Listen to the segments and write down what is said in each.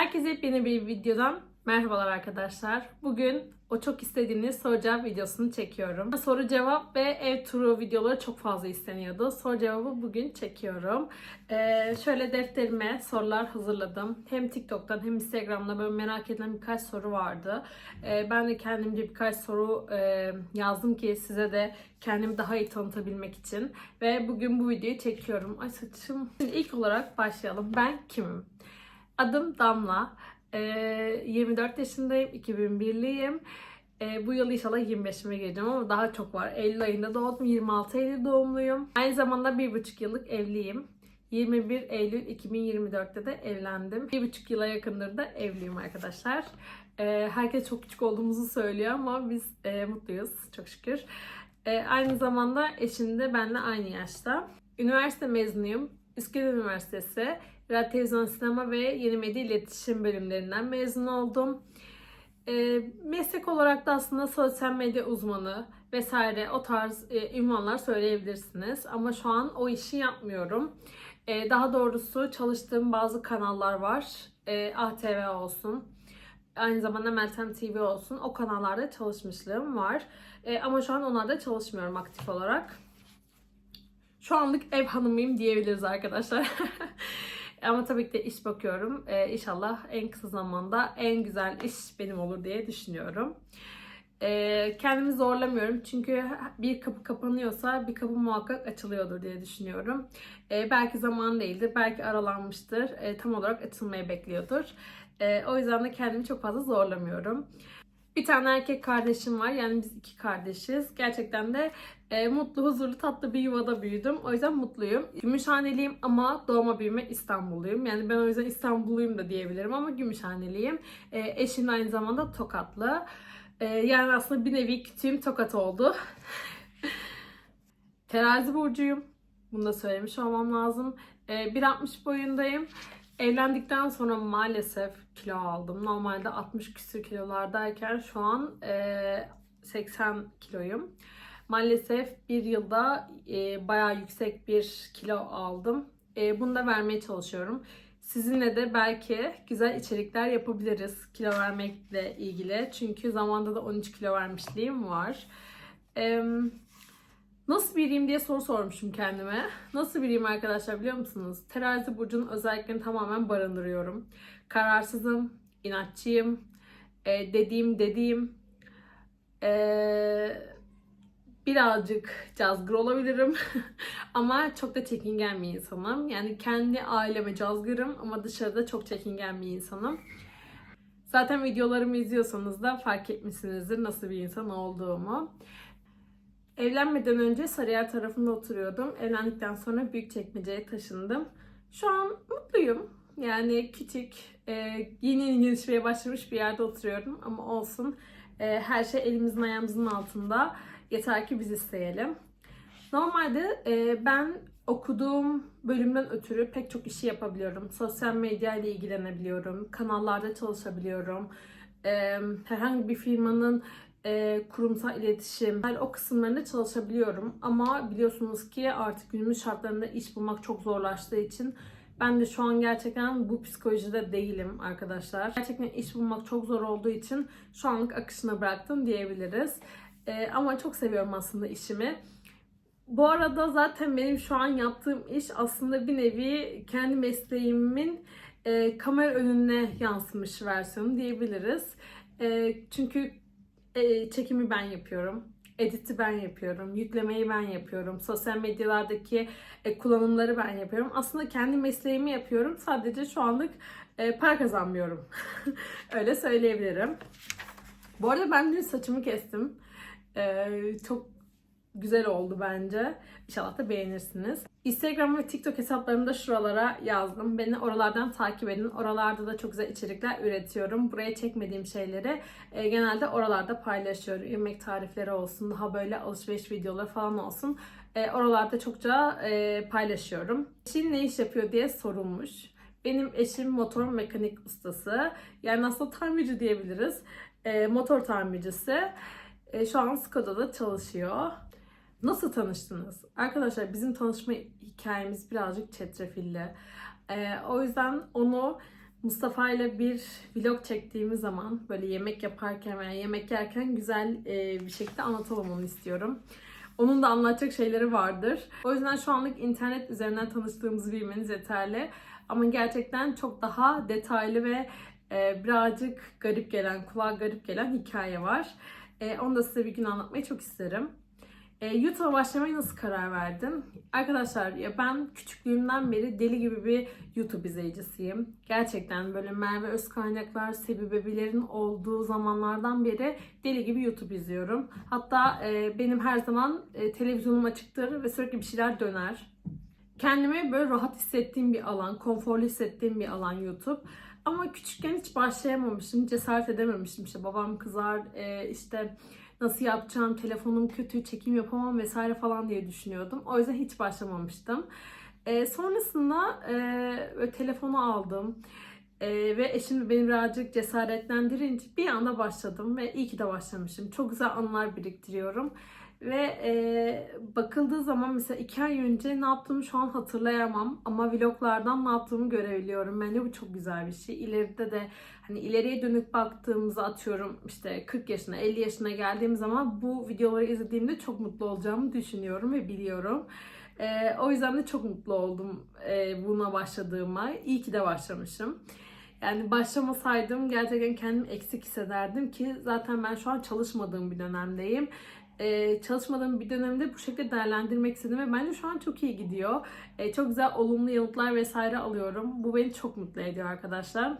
Herkese yeni bir videodan merhabalar arkadaşlar. Bugün o çok istediğiniz soru cevap videosunu çekiyorum. Soru cevap ve ev turu videoları çok fazla isteniyordu. Soru cevabı bugün çekiyorum. Ee, şöyle defterime sorular hazırladım. Hem TikTok'tan hem Instagram'da böyle merak edilen birkaç soru vardı. Ee, ben de kendimce birkaç soru e, yazdım ki size de kendimi daha iyi tanıtabilmek için. Ve bugün bu videoyu çekiyorum. Ay saçım. Şimdi ilk olarak başlayalım. Ben kimim? Adım Damla. Ee, 24 yaşındayım. 2001'liyim. Ee, bu yıl inşallah 25'ime gireceğim ama daha çok var. Eylül ayında doğdum. 26 Eylül doğumluyum. Aynı zamanda 1,5 yıllık evliyim. 21 Eylül 2024'te de evlendim. 1,5 yıla yakındır da evliyim arkadaşlar. Ee, herkes çok küçük olduğumuzu söylüyor ama biz e, mutluyuz çok şükür. Ee, aynı zamanda eşim de benimle aynı yaşta. Üniversite mezunuyum. Üsküdar Üniversitesi Radyo, Televizyon, Sinema ve Yeni Medya İletişim bölümlerinden mezun oldum. E, meslek olarak da aslında sosyal medya uzmanı vesaire o tarz e, ünvanlar söyleyebilirsiniz. Ama şu an o işi yapmıyorum. E, daha doğrusu çalıştığım bazı kanallar var. E, ATV olsun. Aynı zamanda Meltem TV olsun. O kanallarda çalışmışlığım var. E, ama şu an onlarda çalışmıyorum aktif olarak. Şu anlık ev hanımıyım diyebiliriz arkadaşlar. Ama tabii ki de iş bakıyorum. Ee, inşallah en kısa zamanda en güzel iş benim olur diye düşünüyorum. Ee, kendimi zorlamıyorum çünkü bir kapı kapanıyorsa bir kapı muhakkak açılıyordur diye düşünüyorum. Ee, belki zaman değildir, belki aralanmıştır, ee, tam olarak açılmayı bekliyordur. Ee, o yüzden de kendimi çok fazla zorlamıyorum. Bir tane erkek kardeşim var. Yani biz iki kardeşiz. Gerçekten de e, mutlu, huzurlu, tatlı bir yuvada büyüdüm. O yüzden mutluyum. Gümüşhaneliyim ama doğma büyüme İstanbulluyum. Yani ben o yüzden İstanbulluyum da diyebilirim ama Gümüşhaneliyim. E, eşim aynı zamanda Tokatlı. E, yani aslında bir nevi küçüğüm Tokat oldu. Terazi burcuyum. Bunu da söylemiş olmam lazım. E, 1.60 boyundayım. Evlendikten sonra maalesef kilo aldım. Normalde 60 küsür kilolardayken şu an e, 80 kiloyum. Maalesef bir yılda e, bayağı yüksek bir kilo aldım. E, bunu da vermeye çalışıyorum. Sizinle de belki güzel içerikler yapabiliriz kilo vermekle ilgili. Çünkü zamanda da 13 kilo vermişliğim var. Eee Nasıl biriyim diye soru sormuşum kendime. Nasıl biriyim arkadaşlar biliyor musunuz? Terazi burcunun özelliklerini tamamen barındırıyorum. Kararsızım, inatçıyım, e, dediğim dediğim, e, birazcık cazgır olabilirim. ama çok da çekingen bir insanım. Yani kendi aileme cazgırım ama dışarıda çok çekingen bir insanım. Zaten videolarımı izliyorsanız da fark etmişsinizdir nasıl bir insan olduğumu. Evlenmeden önce Sarıyer tarafında oturuyordum. Evlendikten sonra Büyükçekmece'ye taşındım. Şu an mutluyum. Yani küçük, yeni yeni gelişmeye başlamış bir yerde oturuyorum ama olsun. E, her şey elimizin ayağımızın altında. Yeter ki biz isteyelim. Normalde e, ben okuduğum bölümden ötürü pek çok işi yapabiliyorum. Sosyal medya ile ilgilenebiliyorum. Kanallarda çalışabiliyorum. E, herhangi bir firmanın e, kurumsal iletişim, yani o kısımlarında çalışabiliyorum. Ama biliyorsunuz ki artık günümüz şartlarında iş bulmak çok zorlaştığı için ben de şu an gerçekten bu psikolojide değilim arkadaşlar. Gerçekten iş bulmak çok zor olduğu için şu anlık akışına bıraktım diyebiliriz. E, ama çok seviyorum aslında işimi. Bu arada zaten benim şu an yaptığım iş aslında bir nevi kendi mesleğimin e, kamera önüne yansımış versiyonu diyebiliriz. E, çünkü e, çekimi ben yapıyorum. Editi ben yapıyorum. Yüklemeyi ben yapıyorum. Sosyal medyalardaki e, kullanımları ben yapıyorum. Aslında kendi mesleğimi yapıyorum. Sadece şu anlık e, para kazanmıyorum. Öyle söyleyebilirim. Bu arada ben dün saçımı kestim. E, çok güzel oldu bence. İnşallah da beğenirsiniz. Instagram ve TikTok hesaplarımı da şuralara yazdım. Beni oralardan takip edin. Oralarda da çok güzel içerikler üretiyorum. Buraya çekmediğim şeyleri e, genelde oralarda paylaşıyorum. Yemek tarifleri olsun, daha böyle alışveriş videoları falan olsun. E, oralarda çokça e, paylaşıyorum. Eşin ne iş yapıyor diye sorulmuş. Benim eşim motor mekanik ustası. Yani aslında tamirci diyebiliriz. E, motor tamircisi. E, şu an Skoda'da çalışıyor. Nasıl tanıştınız? Arkadaşlar bizim tanışma hikayemiz birazcık çetrefilli. Ee, o yüzden onu Mustafa ile bir vlog çektiğimiz zaman böyle yemek yaparken veya yemek yerken güzel e, bir şekilde anlatalım onu istiyorum. Onun da anlatacak şeyleri vardır. O yüzden şu anlık internet üzerinden tanıştığımızı bilmeniz yeterli. Ama gerçekten çok daha detaylı ve e, birazcık garip gelen, kulağa garip gelen hikaye var. E, onu da size bir gün anlatmayı çok isterim. E, YouTube'a başlamaya nasıl karar verdim? Arkadaşlar ya ben küçüklüğümden beri deli gibi bir YouTube izleyicisiyim. Gerçekten böyle Merve Özkaynaklar, Sebi Bebilerin olduğu zamanlardan beri deli gibi YouTube izliyorum. Hatta e, benim her zaman e, televizyonum açıktır ve sürekli bir şeyler döner. Kendimi böyle rahat hissettiğim bir alan, konforlu hissettiğim bir alan YouTube. Ama küçükken hiç başlayamamışım, cesaret edememiştim. İşte babam kızar, e, işte nasıl yapacağım, telefonum kötü, çekim yapamam vesaire falan diye düşünüyordum. O yüzden hiç başlamamıştım. E, sonrasında e, telefonu aldım. E, ve eşim beni birazcık cesaretlendirince bir anda başladım ve iyi ki de başlamışım. Çok güzel anılar biriktiriyorum. Ve e, bakıldığı zaman mesela iki ay önce ne yaptığımı şu an hatırlayamam. Ama vloglardan ne yaptığımı görebiliyorum. Bence bu çok güzel bir şey. İleride de hani ileriye dönük baktığımızda atıyorum işte 40 yaşına 50 yaşına geldiğim zaman bu videoları izlediğimde çok mutlu olacağımı düşünüyorum ve biliyorum. E, o yüzden de çok mutlu oldum e, buna başladığıma. İyi ki de başlamışım. Yani başlamasaydım gerçekten kendimi eksik hissederdim ki zaten ben şu an çalışmadığım bir dönemdeyim e, çalışmadığım bir dönemde bu şekilde değerlendirmek istedim ve bence şu an çok iyi gidiyor. E, çok güzel olumlu yanıtlar vesaire alıyorum. Bu beni çok mutlu ediyor arkadaşlar.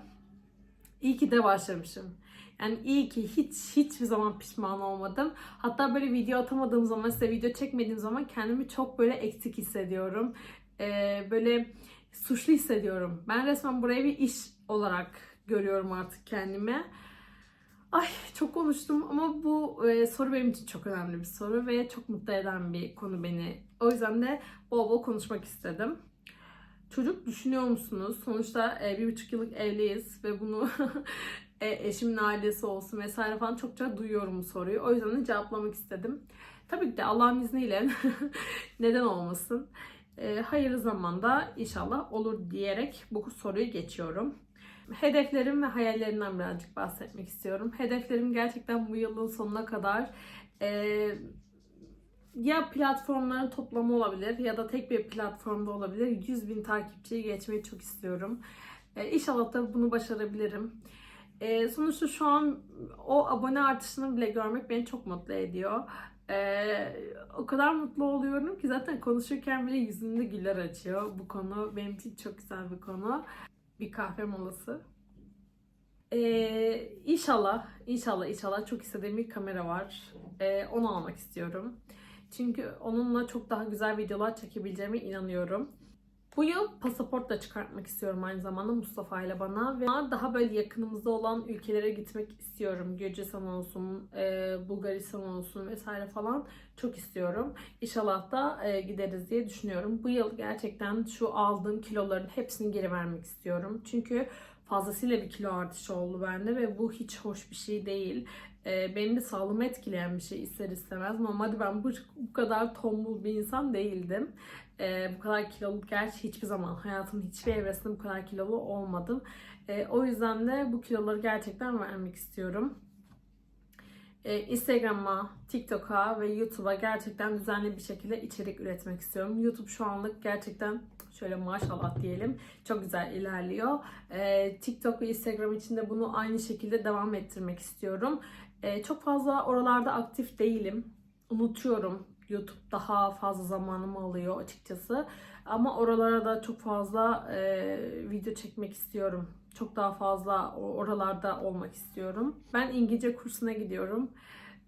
İyi ki de başlamışım. Yani iyi ki hiç hiçbir zaman pişman olmadım. Hatta böyle video atamadığım zaman, size video çekmediğim zaman kendimi çok böyle eksik hissediyorum. Ee, böyle suçlu hissediyorum. Ben resmen burayı bir iş olarak görüyorum artık kendime. Ay çok konuştum ama bu e, soru benim için çok önemli bir soru ve çok mutlu eden bir konu beni. O yüzden de bol bol konuşmak istedim. Çocuk düşünüyor musunuz? Sonuçta e, bir buçuk yıllık evliyiz ve bunu e, eşimin ailesi olsun vesaire falan çokça duyuyorum bu soruyu. O yüzden de cevaplamak istedim. Tabii ki de Allah'ın izniyle neden olmasın. E, hayırlı zamanda inşallah olur diyerek bu soruyu geçiyorum hedeflerim ve hayallerimden birazcık bahsetmek istiyorum. Hedeflerim gerçekten bu yılın sonuna kadar e, ya platformların toplamı olabilir ya da tek bir platformda olabilir. 100 bin takipçiyi geçmeyi çok istiyorum. E, inşallah da bunu başarabilirim. E, sonuçta şu an o abone artışını bile görmek beni çok mutlu ediyor. Ee, o kadar mutlu oluyorum ki zaten konuşurken bile yüzümde güller açıyor. Bu konu benim için çok güzel bir konu bir kahve molası. Ee, inşallah, inşallah, inşallah çok istediğim bir kamera var. Ee, onu almak istiyorum. Çünkü onunla çok daha güzel videolar çekebileceğime inanıyorum. Bu yıl pasaport da çıkartmak istiyorum aynı zamanda Mustafa ile bana ve daha böyle yakınımızda olan ülkelere gitmek istiyorum. Gürcistan olsun, e, Bulgaristan olsun vesaire falan çok istiyorum. İnşallah da e, gideriz diye düşünüyorum. Bu yıl gerçekten şu aldığım kiloların hepsini geri vermek istiyorum. Çünkü fazlasıyla bir kilo artışı oldu bende ve bu hiç hoş bir şey değil. E, benim de sağlığımı etkileyen bir şey ister istemez. Normalde ben bu, bu kadar tombul bir insan değildim. E, bu kadar kilolu gerçi hiçbir zaman hayatımın hiçbir evresinde bu kadar kilolu olmadım. E, o yüzden de bu kiloları gerçekten vermek istiyorum. E, Instagram'a, TikTok'a ve YouTube'a gerçekten düzenli bir şekilde içerik üretmek istiyorum. YouTube şu anlık gerçekten şöyle maşallah diyelim çok güzel ilerliyor. E, TikTok ve Instagram için de bunu aynı şekilde devam ettirmek istiyorum. E, çok fazla oralarda aktif değilim. Unutuyorum YouTube daha fazla zamanımı alıyor açıkçası. Ama oralara da çok fazla e, video çekmek istiyorum. Çok daha fazla oralarda olmak istiyorum. Ben İngilizce kursuna gidiyorum.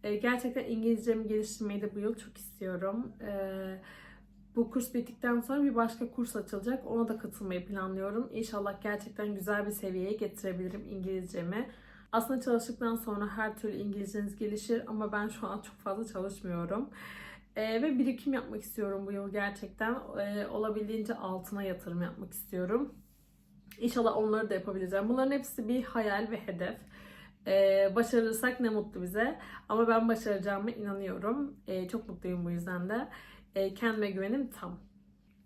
E, gerçekten İngilizcemi geliştirmeyi de bu yıl çok istiyorum. E, bu kurs bittikten sonra bir başka kurs açılacak. Ona da katılmayı planlıyorum. İnşallah gerçekten güzel bir seviyeye getirebilirim İngilizcemi. Aslında çalıştıktan sonra her türlü İngilizceniz gelişir ama ben şu an çok fazla çalışmıyorum. E, ve birikim yapmak istiyorum bu yıl gerçekten. E, olabildiğince altına yatırım yapmak istiyorum. İnşallah onları da yapabileceğim. Bunların hepsi bir hayal ve hedef. Ee, başarırsak ne mutlu bize. Ama ben başaracağıma inanıyorum. Ee, çok mutluyum bu yüzden de. Ee, kendime güvenim tam.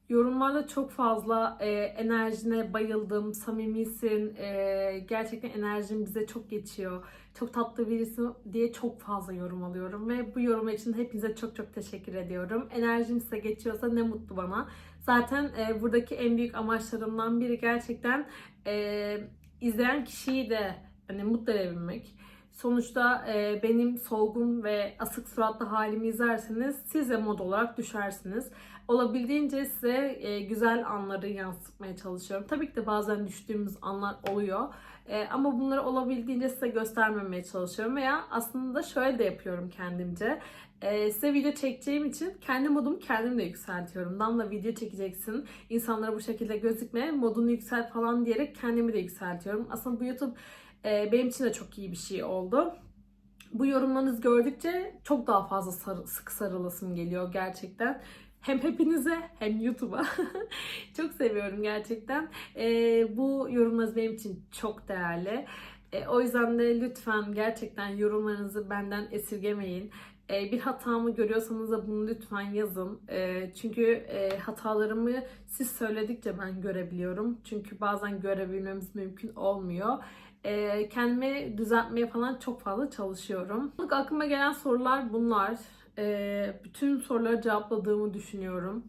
Yorumlarda çok fazla e, enerjine bayıldım, samimisin, e, gerçekten enerjin bize çok geçiyor, çok tatlı birisi diye çok fazla yorum alıyorum ve bu yorum için hepinize çok çok teşekkür ediyorum. Enerjim size geçiyorsa ne mutlu bana. Zaten e, buradaki en büyük amaçlarımdan biri gerçekten e, izleyen kişiyi de hani mutlu edebilmek. Sonuçta e, benim solgun ve asık suratlı halimi izlerseniz siz de mod olarak düşersiniz. Olabildiğince size e, güzel anları yansıtmaya çalışıyorum. Tabii ki de bazen düştüğümüz anlar oluyor. E, ama bunları olabildiğince size göstermemeye çalışıyorum. Veya aslında şöyle de yapıyorum kendimce. E, size video çekeceğim için kendi modumu kendim de yükseltiyorum. Damla video çekeceksin. insanlara bu şekilde gözükme. Modunu yükselt falan diyerek kendimi de yükseltiyorum. Aslında bu YouTube e, benim için de çok iyi bir şey oldu. Bu yorumlarınızı gördükçe çok daha fazla sarı, sıkı sarılasım geliyor gerçekten. Hem hepinize hem YouTube'a. çok seviyorum gerçekten. E, bu yorumlarınız benim için çok değerli. E, o yüzden de lütfen gerçekten yorumlarınızı benden esirgemeyin. E, bir hatamı görüyorsanız da bunu lütfen yazın. E, çünkü e, hatalarımı siz söyledikçe ben görebiliyorum. Çünkü bazen görebilmemiz mümkün olmuyor. E, kendimi düzeltmeye falan çok fazla çalışıyorum. Aklıma gelen sorular bunlar. E, bütün soruları cevapladığımı düşünüyorum.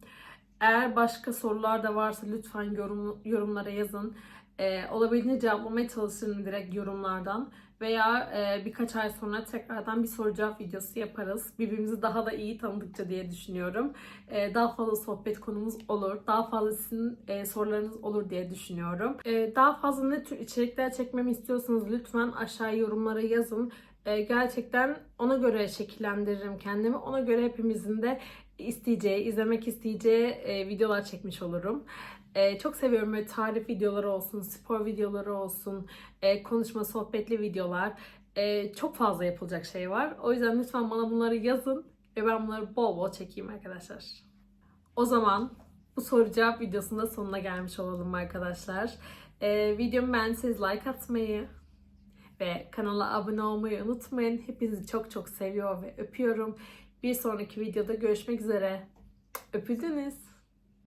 Eğer başka sorular da varsa lütfen yorum, yorumlara yazın. E, olabildiğince cevaplamaya çalışırım direkt yorumlardan. Veya e, birkaç ay sonra tekrardan bir soru cevap videosu yaparız. Birbirimizi daha da iyi tanıdıkça diye düşünüyorum. E, daha fazla sohbet konumuz olur. Daha fazla sizin e, sorularınız olur diye düşünüyorum. E, daha fazla ne tür içerikler çekmemi istiyorsanız lütfen aşağı yorumlara yazın. E, gerçekten ona göre şekillendiririm kendimi. Ona göre hepimizin de isteyeceği, izlemek isteyeceği e, videolar çekmiş olurum. Ee, çok seviyorum böyle tarif videoları olsun, spor videoları olsun, e, konuşma, sohbetli videolar. Ee, çok fazla yapılacak şey var. O yüzden lütfen bana bunları yazın ve ben bunları bol bol çekeyim arkadaşlar. O zaman bu soru cevap videosunun da sonuna gelmiş olalım arkadaşlar. Ee, videomu beğendiyseniz like atmayı ve kanala abone olmayı unutmayın. Hepinizi çok çok seviyor ve öpüyorum. Bir sonraki videoda görüşmek üzere. Öpüldünüz.